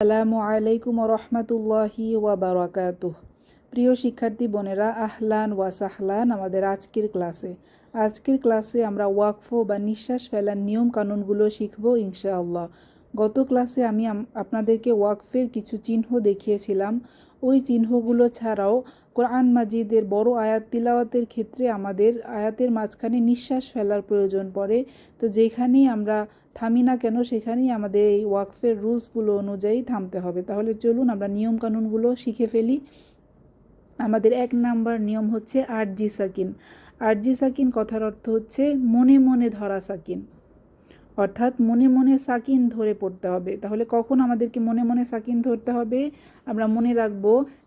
আসসালামু আলাইকুম রহমতুল্লাহি ওয়া বারাকাতুহ প্রিয় শিক্ষার্থী বোনেরা, আহলান ওয়া সাহলান আমাদের আজকের ক্লাসে। আজকের ক্লাসে আমরা ওয়াকফ বা নিঃশ্বাস ফেলার নিয়ম কানুনগুলো শিখব ইনশাআল্লাহ। গত ক্লাসে আমি আপনাদেরকে ওয়াকফের কিছু চিহ্ন দেখিয়েছিলাম। ওই চিহ্নগুলো ছাড়াও কোরআন মাজিদের বড় আয়াত তিলাওয়াতের ক্ষেত্রে আমাদের আয়াতের মাঝখানে নিঃশ্বাস ফেলার প্রয়োজন পড়ে। তো যেখানেই আমরা থামি না কেন, সেখানেই আমাদের এই ওয়াকফের রুলসগুলো অনুযায়ী থামতে হবে। তাহলে চলুন আমরা নিয়মকানুনগুলো শিখে ফেলি। আমাদের এক নাম্বার নিয়ম হচ্ছে আরজি সাকিন। আরজি সাকিন কথার অর্থ হচ্ছে মনে মনে ধরা সাকিন। অর্থাৎ মনে মনে সাকিন ধরে পড়তে হবে। তাহলে কখন আমাদেরকে মনে মনে সাকিন ধরতে হবে? আমরা মনে রাখব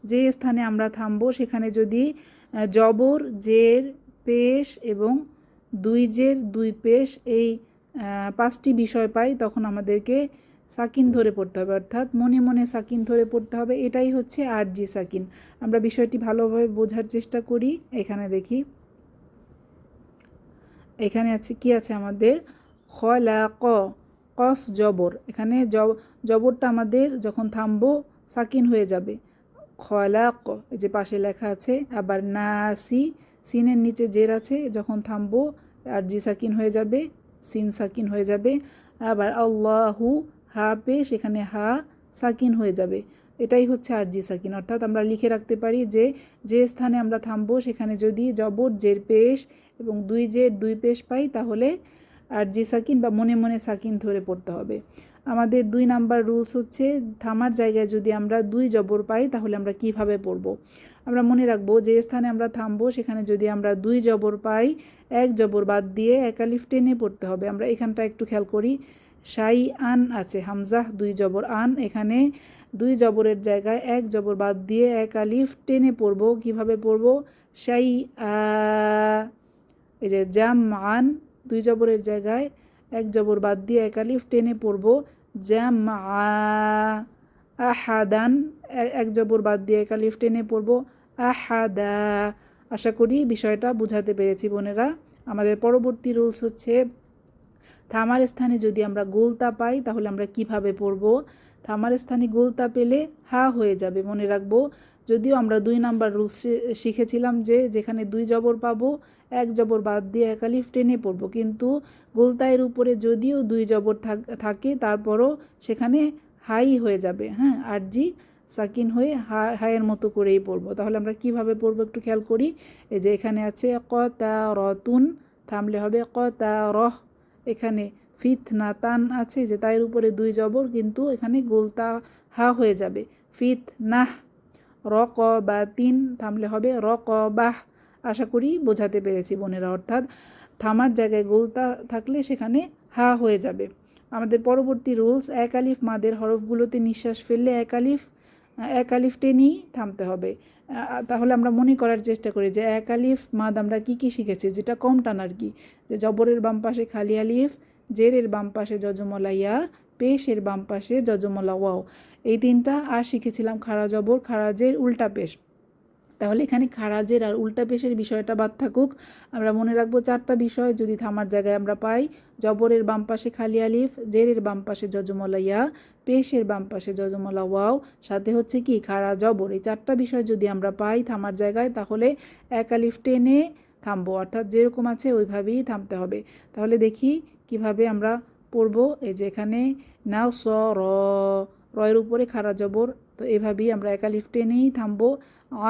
যে স্থানে আমরা থামবো, সেখানে যদি জবর, জের, পেশ এবং দুই জের, দুই পেশ এই পাঁচটি বিষয় পাই, তখন আমাদেরকে সাকিন ধরে পড়তে হবে। অর্থাৎ মনে মনে সাকিন ধরে পড়তে হবে। এটাই হচ্ছে আরজি সাকিন। আমরা বিষয়টি ভালোভাবে বোঝার চেষ্টা করি। এখানে দেখি। এখানে আছে, কি আছে আমাদের? খলাক, কফ, জবর। এখানে জব, জবরটা আমাদের যখন থামবো, সাকিন হয়ে যাবে। খলাক, এই যে পাশে লেখা আছে, আবার নাসি সিনের নিচে জের আছে, যখন থামবো, আর জি সাকিন হয়ে যাবে, সিন সাকিন হয়ে যাবে। আবার আল্লাহু, হা পে, সেখানে হা, সাকিন হয়ে যাবে। এটাই হচ্ছে আরজি সাকিন। অর্থাৎ আমরা লিখে রাখতে পারি যে যে স্থানে আমরা থামবো, সেখানে যদি জবর, জের, পেশ এবং দুই জের, দুই পেশ পাই, তাহলে আরজি সাকিন বা মনে মনে সাকিন ধরে পড়তে হবে। আমাদের দুই নাম্বার রুলস হচ্ছে থামার জায়গায় যদি আমরা দুই জবর পাই তাহলে আমরা কীভাবে পড়ব? আমরা মনে রাখব যে স্থানে আমরা থামবো, সেখানে যদি আমরা দুই জবর পাই, এক জবর বাদ দিয়ে একালিফ টেনে পড়তে হবে। আমরা এখানটা একটু খেয়াল করি। সাই আন আছে, হামজাহ দুই জবর আন, এখানে দুই জবরের জায়গায় এক জবর বাদ দিয়ে এক আলিফ টেনে পড়ব। কীভাবে পড়ব? সাই এই যে জাম আন দুই জবরের জায়গায়, এক জবর বাদ দিয়ে এক আলিফ টেনে পড়ব জ্যাম আহাদান, এক জবর বাদ দিয়ে এক আলিফ টেনে পড়ব, আহাদা। আশা করি বিষয়টা বুঝাতে পেরেছি বোনেরা। আমাদের পরবর্তী রুলস হচ্ছে, থামার স্থানে যদি আমরা গোলতা পাই, তাহলে আমরা কীভাবে পড়ব? থামার স্থানে গোলতা পেলে হা হয়ে যাবে, মনে রাখব। যদিও আমরা দুই নাম্বার রুলস শিখেছিলাম যে যেখানে দুই জবর পাবো, এক জবর বাদ দিয়ে একালিফ টেনে পড়ব। কিন্তু গোলতায়ের উপরে যদিও দুই জবর থাক- তারপরও সেখানে হাই হয়ে যাবে। হ্যাঁ আর জি সাকিন হয়ে হা, হায়ের মতো করেই পড়ব। তাহলে আমরা কীভাবে পড়ব একটু খেয়াল করি? এই যে এখানে আছে ক তা রতুন থামলে হবে ক তা রহ এখানে ফিত না তান আছে যে তাইয়ের উপরে দুই জবর, কিন্তু এখানে গোলতা হা হয়ে যাবে। ফিত নাহ র ক বা তিন থামলে হবে র ক বাহ আশা করি বোঝাতে পেরেছি বোনেরা, অর্থাৎ থামার জায়গায় গোলতা থাকলে সেখানে হা হয়ে যাবে। আমাদের পরবর্তী রুলস, এক আলিফ মাদের হরফগুলোতে নিঃশ্বাস ফেললে এক আলিফ এক আলিফ টেনেই থামতে হবে। তাহলে আমরা মনে করার চেষ্টা করি যে এক আলিফ মাদ আমরা কি কি শিখেছি, যেটা কম টান আর কি, যে জবরের বাম পাশে খালি আলিফ জেরের বাম পাশে যজমলা ইয়া, পেশের বাম পাশে যজমলা ওয়াও। এই তিনটা আর শিখেছিলাম খারা জবর খারাজের উল্টা পেশ। তাহলে এখানে খারাজের আর উল্টা পেশের বিষয়টা বাদ থাকুক। আমরা মনে রাখব চারটা বিষয় যদি থামার জায়গায় আমরা পাই। জবরের বাম পাশে খালি আলিফ, জেরের বাম পাশে যজমলা ইয়া, পেশের বাম পাশে যজমলা ওয়াও। সাথে হচ্ছে কি খাড়া জবর। এই চারটা বিষয় যদি আমরা পাই থামার জায়গায়, তাহলে এক আলিফ টেনে থামবো। অর্থাৎ যেরকম আছে ওইভাবেই থামতে হবে। তাহলে দেখি কীভাবে আমরা পড়ব? এই যে এখানে, নাও স, র, রয়ের উপরে খাড়া জবর, তো এভাবেই আমরা একা আলিফ টেনেই থামবো।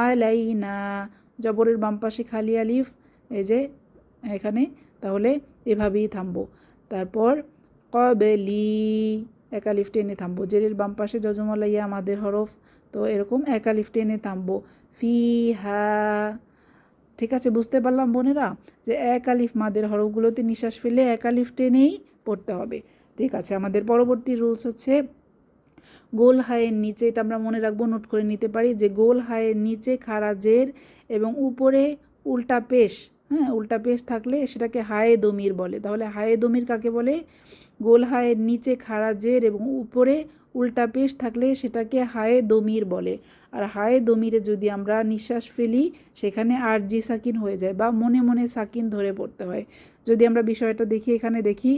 আলাই না জবরের বাম পাশে খালি আলিফ, এই যে এখানে, তাহলে এভাবেই থামবো। তারপর কবেলি একালিফ টেনে থামবো। জেরের বাম পাশে যজমলাইয়া আমাদের হরফ, তো এরকম একালিফ টেনে থামবো। ফি হা ঠিক আছে, বুঝতে পারলাম বোনেরা যে এক আলিফ মাদের হরফগুলোতে নিঃশ্বাস ফেলে এক আলিফ টেনেই পড়তে হবে। ঠিক আছে, আমাদের পরবর্তী রুলস হচ্ছে গোল হায়ের নিচে, এটা আমরা মনে রাখব, নোট করে নিতে পারি যে গোল হায়ের নিচে খারাজের এবং উপরে উল্টা পেশ হ্যাঁ উল্টা পেশ থাকলে সেটাকে হায়ে দমির বলে। তাহলে হায়ে দমির কাকে বলে? গোল হায়ের নিচে খারাজের এবং উপরে উল্টা পেশ থাকলে সেটাকে হায়ে দমির বলে। আর হায়ে দমিরে যদি আমরা নিঃশ্বাস ফেলি, সেখানে আর জি সাকিন হয়ে যায় বা মনে মনে সাকিন ধরে পড়তে হয়। যদি আমরা বিষয়টা দেখি, এখানে দেখি,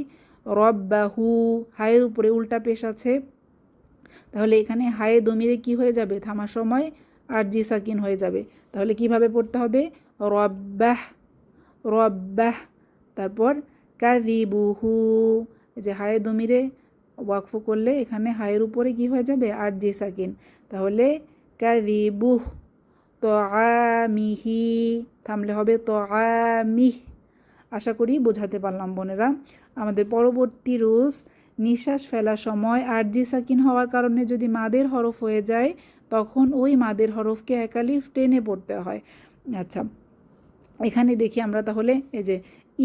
রব বা হু, হায়ের উপরে উল্টা পেশ আছে। তাহলে এখানে হায়ে দমিরে কি হয়ে যাবে? থামার সময় আর জি সাকিন হয়ে যাবে। তাহলে কীভাবে পড়তে হবে? রব্বাহ রব্বাহ তারপর কাজিবুহু এই যে হায়ে দমিরে ওয়াকফ করলে এখানে হায়ের উপরে কি হয়ে যাবে? আর জি সাকিন। তাহলে তো আমিহি থামলে হবে আমিহ আশা করি বোঝাতে পারলাম, বোনেরা। আমাদের পরবর্তী রুলস, নিঃশ্বাস ফেলার সময় আরজি সাকিন হওয়ার কারণে যদি মাদের হরফ হয়ে যায়, তখন ওই মাদের হরফকে একালিফ টেনে পড়তে হয়। আচ্ছা এখানে দেখি আমরা তাহলে, এই যে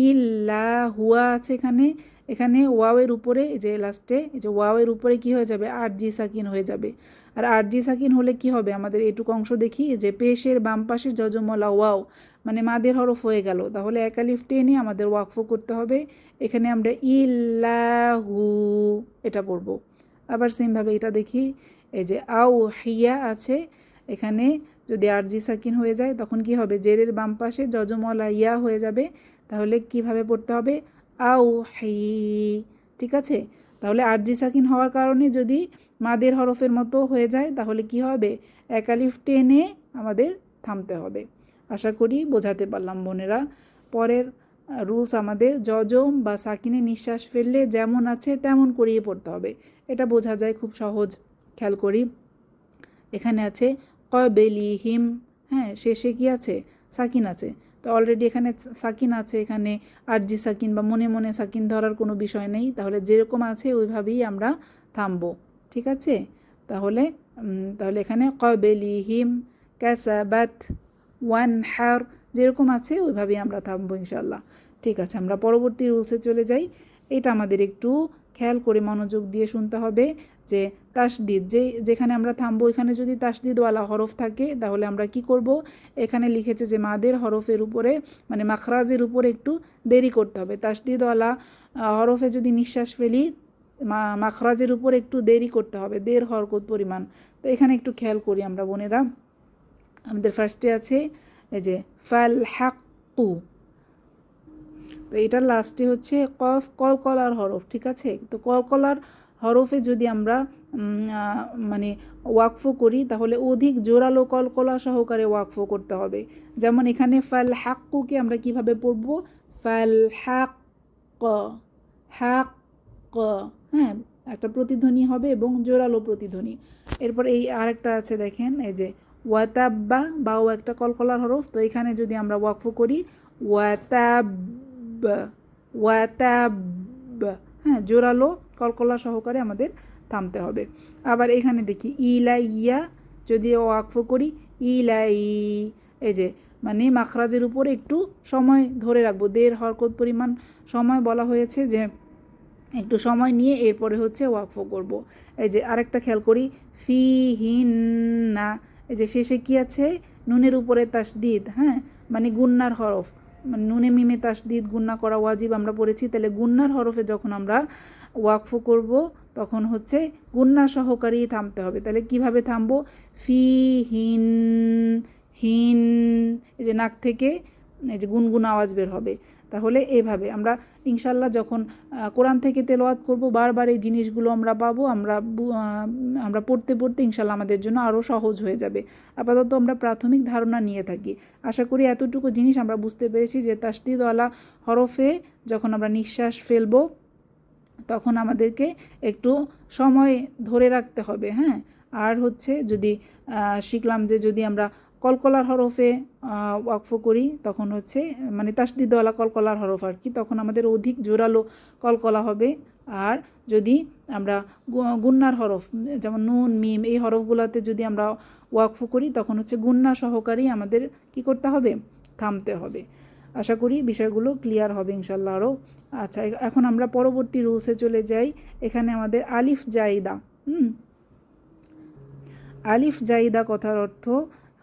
ইল্লা হুয়া আছে এখানে। এখানে ওয়াওয়ের উপরে যে লাস্টে এই যে ওয়াওয়ের উপরে কি হয়ে যাবে? আর জি সাকিন হয়ে যাবে। আর আর জি সাকিন হলে কি হবে? আমাদের এটুকু অংশ দেখি যে পেশের বাম পাশে জজমলা ওয়াও মানে মাদের হরফ হয়ে গেল। তাহলে একালিফ টেনে আমাদের ওয়াকফ করতে হবে। এখানে আমরা ইল্লাহু, এটা পড়ব। আবার সেমভাবে এটা দেখি, এই যে আউ হিয়া আছে, এখানে যদি আরজি সাকিন হয়ে যায়, তখন কি হবে? জেরের বাম পাশে জজমলা ইয়া হয়ে যাবে। তাহলে কীভাবে পড়তে হবে? আউ হি ঠিক আছে? তাহলে আরজি সাকিন হওয়ার কারণে যদি মাদের হরফের মতো হয়ে যায়, তাহলে কি হবে? একালিফ টেনে আমাদের থামতে হবে। আশা করি বোঝাতে পারলাম বোনেরা। পরের রুলস আমাদের যজম বা সাকিনে নিঃশ্বাস ফেললে যেমন আছে তেমন করিয়ে পড়তে হবে। এটা বোঝা যায়, খুব সহজ। খেয়াল করি। এখানে আছে কবেলিহিম। হ্যাঁ শেষে কি আছে? সাকিন আছে। তো অলরেডি এখানে সাকিন আছে, এখানে আরজি সাকিন বা মনে মনে সাকিন ধরার কোনো বিষয় নেই। তাহলে যেরকম আছে ওইভাবেই আমরা থামবো, ঠিক আছে? তাহলে তাহলে এখানে কবেলি কবেলিহিম ক্যাসাবাত ওয়ান হার যেরকম আছে ওইভাবেই আমরা থামবো ইনশাল্লাহ ঠিক আছে, আমরা পরবর্তী রুলসে চলে যাই। এটা আমাদের একটু খেয়াল করে মনোযোগ দিয়ে শুনতে হবে। যে তাসদিদ, যে যেখানে আমরা থামবো, এখানে যদি তাসদিদওয়ালা হরফ থাকে, তাহলে আমরা কি করব? এখানে লিখেছে যে মাদের হরফের উপরে মানে মাখরাজের উপরে একটু দেরি করতে হবে। তাসদিদওয়ালা হরফে যদি নিঃশ্বাস ফেলি মাখরাজের উপর একটু দেরি করতে হবে দের হরকত পরিমাণ। তো এখানে একটু খেয়াল করি আমরা বোনেরা। আমাদের ফার্স্টে আছে, এই যে, ফাল হাক্কু। তো এটার লাস্টে হচ্ছে কফ, কলকলার হরফ, ঠিক আছে? তো কলকলার হরফে যদি আমরা মানে ওয়াকফ করি, তাহলে অধিক জোরালো কলকলা সহকারে ওয়াকফ করতে হবে। যেমন এখানে ফাল হাক্কুকে আমরা কীভাবে পড়ব? ফাল হাক হাক হ্যাঁ একটা প্রতিধ্বনি হবে এবং জোরালো প্রতিধ্বনি। এরপর এই আরেকটা আছে দেখেন, এই যে ওয়াতাব্বা, বাও একটা কলকলার হরফ, তো এখানে যদি আমরা ওয়াকফ করি ওয়াতাব ওয়াতাব হ্যাঁ জোরালো কলকলা সহকারে আমাদের থামতে হবে। আবার এখানে দেখি, ইলাইয়া যদি ওয়াকফ করি, ইলাই, এই যে মানে মাখরাজের উপরে একটু সময় ধরে রাখব। দের হরকত পরিমাণ সময় বলা হয়েছে যে, একটু সময় নিয়ে এরপরে হচ্ছে ওয়াকফ করব। এই যে, আরেকটা খেয়াল করি ফি হিন না এই যে, শেষে কি আছে? নুনের উপরে তাসদিদ হ্যাঁ? মানে গুন্নার হরফ। মানে নুনে মিমে তাসদিদ, গুন্না করা ওয়াজিব আমরা পড়েছি। তাহলে গুন্নার হরফে যখন আমরা ওয়াকফ করব, তখন হচ্ছে গুন্না সহকারী থামতে হবে। তাহলে কীভাবে থামবো? ফি, হিন হিন, এই যে নাক থেকে, এই যে গুনগুন আওয়াজ বের হবে। তাহলে এভাবে আমরা ইনশাল্লাহ যখন কোরআন থেকে তেলোয়াত করব, বারবার এই জিনিসগুলো আমরা পাবো, আমরা আমরা পড়তে পড়তে ইনশাল্লাহ আমাদের জন্য আরও সহজ হয়ে যাবে। আপাতত আমরা প্রাথমিক ধারণা নিয়ে থাকি। আশা করি এতটুকু জিনিস আমরা বুঝতে পেরেছি যে তাসদিদওয়ালা হরফে যখন আমরা নিঃশ্বাস ফেলব তখন আমাদেরকে একটু সময় ধরে রাখতে হবে হ্যাঁ? আর হচ্ছে যদি শিখলাম যে যদি আমরা কলকলার হরফে ওয়াকফ করি, তখন হচ্ছে মানে তাসদিদওয়ালা কলকলার হরফ আর কি, তখন আমাদের অধিক জোরালো কলকলা হবে। আর যদি আমরা গুন্নার হরফ, যেমন নুন, মিম, এই হরফগুলোতে যদি আমরা ওয়াকফ করি, তখন হচ্ছে গুন্না সহকারী আমাদের কি করতে হবে? থামতে হবে। আশা করি বিষয়গুলো ক্লিয়ার হবে ইনশাল্লাহ আরও। আচ্ছা এখন আমরা পরবর্তী রুলসে চলে যাই। এখানে আমাদের আলিফ জাইদা হুম? আলিফ জাইদা কথার অর্থ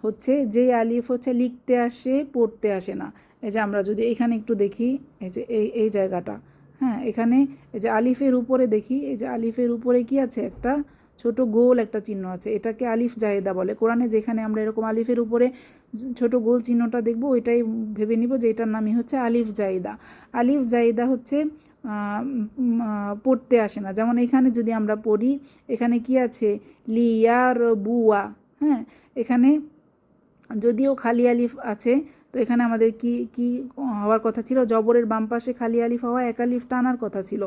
হচ্ছে যে আলিফ হচ্ছে লিখতে আসে, পড়তে আসে না। এই যে আমরা যদি এখানে একটু দেখি, এই যে এই এই জায়গাটা হ্যাঁ এখানে এই যে আলিফের উপরে দেখি, এই যে আলিফের উপরে কি আছে? একটা ছোট গোল একটা চিহ্ন আছে। এটাকে আলিফ জাহেদা বলে। কোরআনে যেখানে আমরা এরকম আলিফের উপরে ছোট গোল চিহ্নটা দেখব, ওইটাই ভেবে নিব যে এটার নামই হচ্ছে আলিফ জাহিদা আলিফ জাহিদা হচ্ছে পড়তে আসে না। যেমন এখানে যদি আমরা পড়ি, এখানে কি আছে? লিয়ার বুয়া হ্যাঁ? এখানে যদিও খালি আলিফ আছে, তো এখানে আমাদের কি কি হওয়ার কথা ছিল? জবরের বাম পাশে খালি আলিফ হওয়া, এক আলিফ টানার কথা ছিল।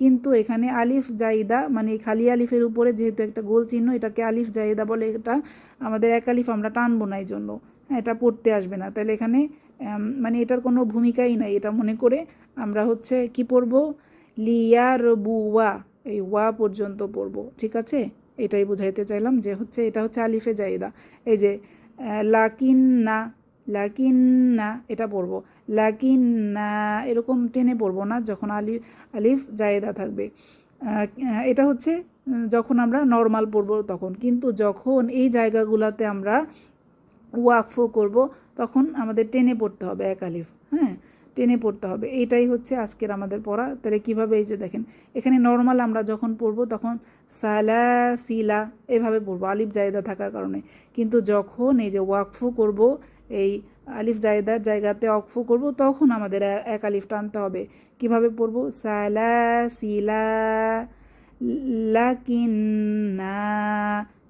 কিন্তু এখানে আলিফ জাইদা মানে খালি আলিফের উপরে যেহেতু একটা গোল চিহ্ন, এটাকে আলিফ জাইদা বলে এটা আমাদের এক আলিফ আমরা টানবো না এই জন্য এটা পড়তে আসবে না। তাহলে এখানে মানে এটার কোনো ভূমিকাই নাই। এটা মনে করে আমরা হচ্ছে কি পড়ব? লিয়ার বুয়া এই ওয়া পর্যন্ত পড়ব, ঠিক আছে? এটাই বুঝাইতে চাইলাম যে হচ্ছে এটা হচ্ছে আলিফে জাইদা এই যে লাকিন না লাকিন না এটা পড়ব। লাকিন না এরকম টেনে পড়ব না যখন আলি, আলিফ জায়েদা থাকবে। এটা হচ্ছে যখন আমরা নর্মাল পড়ব তখন। কিন্তু যখন এই জায়গাগুলোতে আমরা ওয়াকফও করব, তখন আমাদের টেনে পড়তে হবে এক আলিফ হ্যাঁ? টেনে পড়তে হবে। এইটাই হচ্ছে আজকের আমাদের পড়া। তাহলে কীভাবে এই যে দেখেন, এখানে নর্মাল আমরা যখন পড়ব তখন সালা, সিলা এভাবে পড়ব, আলিফ, জায়দা থাকার কারণে। কিন্তু যখন এই যে ওয়াকফু করব, এই আলিফ জায়দার জায়গাতে অকফু করব, তখন আমাদের এক আলিফ টানতে হবে। কীভাবে পড়ব? সালা, সিলা লাকিন্না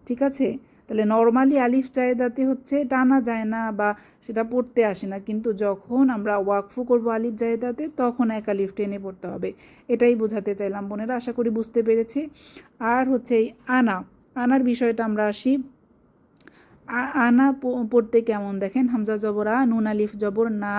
ঠিক আছে? তাহলে নর্মালি আলিফ জায়দাতে হচ্ছে টানা যায় না বা সেটা পড়তে আসে না। কিন্তু যখন আমরা ওয়াকফু করব আলিফ জায়দাতে, তখন এক আলিফ টেনে পড়তে হবে। এটাই বোঝাতে চাইলাম বোনেরা, আশা করি বুঝতে পেরেছি। আর হচ্ছে এই আনা, আনার বিষয়টা আমরা আসি। আনা পড়তে কেমন দেখেন? হামজা জবর আ, নুন আলিফ জবর না,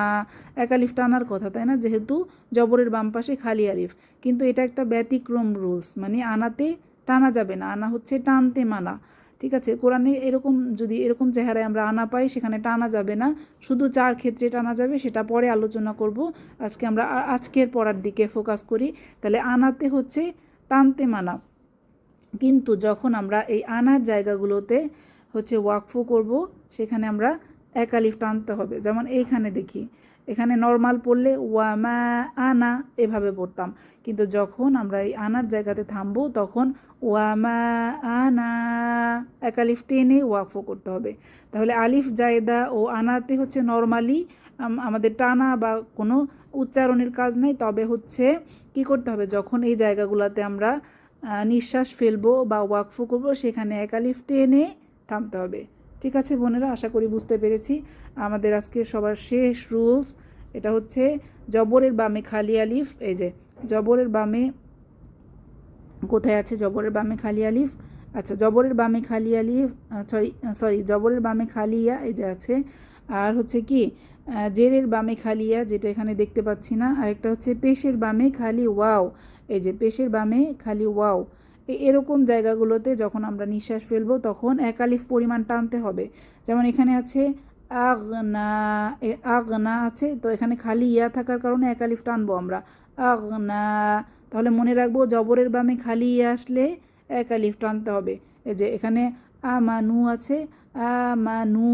এক আলিফ টানার কথা, তাই না? যেহেতু জবরের বাম পাশে খালি আলিফ। কিন্তু এটা একটা ব্যতিক্রম রুলস মানে আনাতে টানা যাবে না। আনা হচ্ছে টানতে মানা। ঠিক আছে? কোরআনে এরকম যদি এরকম চেহারায় আমরা আনা পাই, সেখানে টানা যাবে না। শুধু চার ক্ষেত্রে টানা যাবে, সেটা পরে আলোচনা করব। আজকে আমরা আজকের পড়ার দিকে ফোকাস করি। তাহলে আনাতে হচ্ছে টানতে মানা। কিন্তু যখন আমরা এই আনার জায়গাগুলোতে হচ্ছে ওয়াকফু করব, সেখানে আমরা এক আলিফ টানতে হবে। যেমন এইখানে দেখি। এখানে নর্মাল পড়লে ওয়ামা আনা এভাবে পড়তাম। কিন্তু যখন আমরা এই আনার জায়গাতে থামবো, তখন ওয়ামা আনা, এক আলিফ টেনে ওয়াকফু করতে হবে। তাহলে আলিফ, জায়দা ও আনাতে হচ্ছে নর্মালি আমাদের টানা বা কোনো উচ্চারণের কাজ নাই। তবে হচ্ছে কি করতে হবে? যখন এই জায়গাগুলোতে আমরা নিঃশ্বাস ফেলব বা ওয়াকফু করব, সেখানে এক আলিফ টেনে থামতে হবে। ঠিক আছে বোনেরা, আশা করি বুঝতে পেরেছি। আমাদের আজকে সবার শেষ রুলস, এটা হচ্ছে জবরের বামে খালি আলিফ, এই যে জবরের বামে, কোথায় আছে জবরের বামে খালি আলিফ? আচ্ছা জবরের বামে খালি আলিফ সরি সরি জবরের বামে খালিয়া এই যে আছে। আর হচ্ছে কি জেরের বামে খালিয়া যেটা এখানে দেখতে পাচ্ছি না। আরেকটা হচ্ছে পেশের বামে খালি ওয়াও, এই যে পেশের বামে খালি ওয়াও। এরকম জায়গাগুলোতে যখন আমরা নিঃশ্বাস ফেলব, তখন এক আলিফ পরিমাণ টানতে হবে। যেমন এখানে আছে এ, আগনা আছে, তো এখানে খালি ইয়া থাকার কারণে এক আলিফ টানবো আমরা। আগনা, তাহলে মনে রাখব জবরের বামে খালি ইয়া আসলে এক আলিফ টানতে হবে। এই যে এখানে আমানু আছে, আমানু,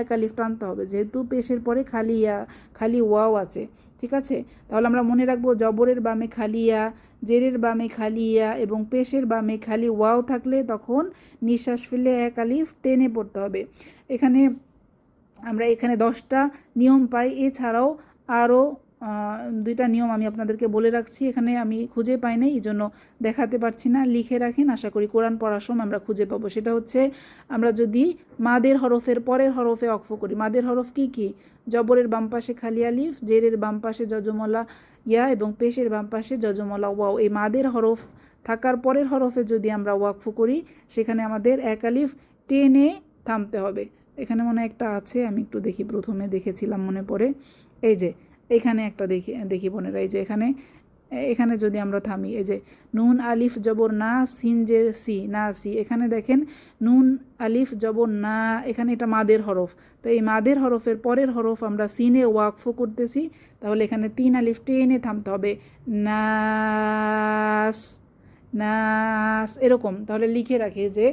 এক আলিফ টানতে হবে। যেহেতু পেশের পরে খালি ইয়া, খালি ওয়াও আছে। ঠিক আছে? তাহলে আমরা মনে রাখব জবরের বামে খালিয়া জেরের বামে খালিয়া এবং পেশের বামে খালি ওয়াও থাকলে তখন নিঃশ্বাস ফেলে এক আলিফ টেনে পড়তে হবে। এখানে আমরা এখানে দশটা নিয়ম পাই। এছাড়াও আরও দুইটা নিয়ম আমি আপনাদেরকে বলে রাখছি। এখানে আমি খুঁজে পাই নাই, এই জন্য দেখাতে পারছি না। লিখে রাখেন, আশা করি কোরআন পড়ার সময় আমরা খুঁজে পাবো। সেটা হচ্ছে আমরা যদি মাদের হরফের পরের হরফে অক্ফ করি, মাদের হরফ কি কি? জবরের বাম পাশে খালি আলিফ জেরের বাম পাশে যজমলা ইয়া এবং পেশের বাম পাশে যজমলা ওয়াও। এই মাদের হরফ থাকার পরের হরফে যদি আমরা ওয়াকফু করি, সেখানে আমাদের এক আলিফ টেনে থামতে হবে। এখানে মনে একটা আছে, আমি একটু দেখি, প্রথমে দেখেছিলাম মনে পড়ে। এই যে, এখানে একটা দেখি দেখি বোনেরা, এই যে এখানে এখানে যদি আমরা থামি, এই যে নুন, আলিফ, জবর, না, সিন যে সি, না, সি, এখানে দেখেন নুন, আলিফ, জবর, না, এখানে এটা মাদের হরফ। তো এই মাদের হরফের পরের হরফ আমরা সিনে ওয়াকফু করতেছি, তাহলে এখানে তিন আলিফ টেনে থামতে হবে। নাস নাস, এরকম। তাহলে লিখে রাখে যে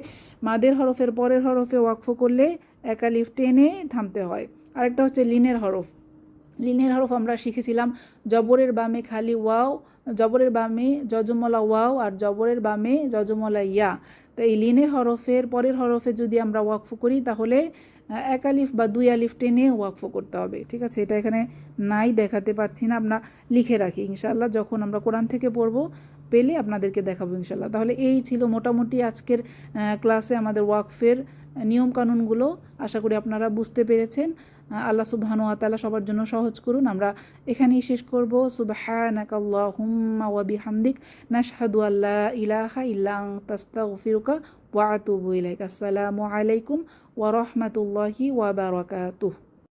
মাদের হরফের পরের হরফে ওয়াকফ করলে এক আলিফ টেনে থামতে হয়। আরেকটা হচ্ছে লিনের হরফ। লিনের হরফ আমরা শিখেছিলাম, জবরের বামে খালি ওয়াও, জবরের বামে যজমলা ওয়াও আর জবরের বামে যজমলা ইয়া। তো এই লিনের হরফের পরের হরফে যদি আমরা ওয়াকফ করি, তাহলে এক আলিফ বা দুই আলিফ টেনে ওয়াকফ করতে হবে। ঠিক আছে? এটা এখানে নাই, দেখাতে পারছি না, আমরা লিখে রাখি। ইনশাল্লাহ যখন আমরা কোরআন থেকে পড়ব, পেলে আপনাদেরকে দেখাবো ইনশাল্লাহ তাহলে এই ছিল মোটামুটি আজকের ক্লাসে আমাদের ওয়াকফের নিয়মকানুনগুলো আশা করি আপনারা বুঝতে পেরেছেন। আল্লাহ সুবহানু তাআলা সবার জন্য সহজ করুন। আমরা এখানেই শেষ করব। সুবাহিক আল্লাহুম্মা ওয়াবি বিহামদিক। নাশহাদু আল্লাহ ইলাহা ইল্লাং তাস্তা আস্তাগফিরুকা ওয়া আতুবু ইলাইক। আসসালামু আলাইকুম ওয়া রাহমাতুল্লাহি ওয়া বারাকাতুহু।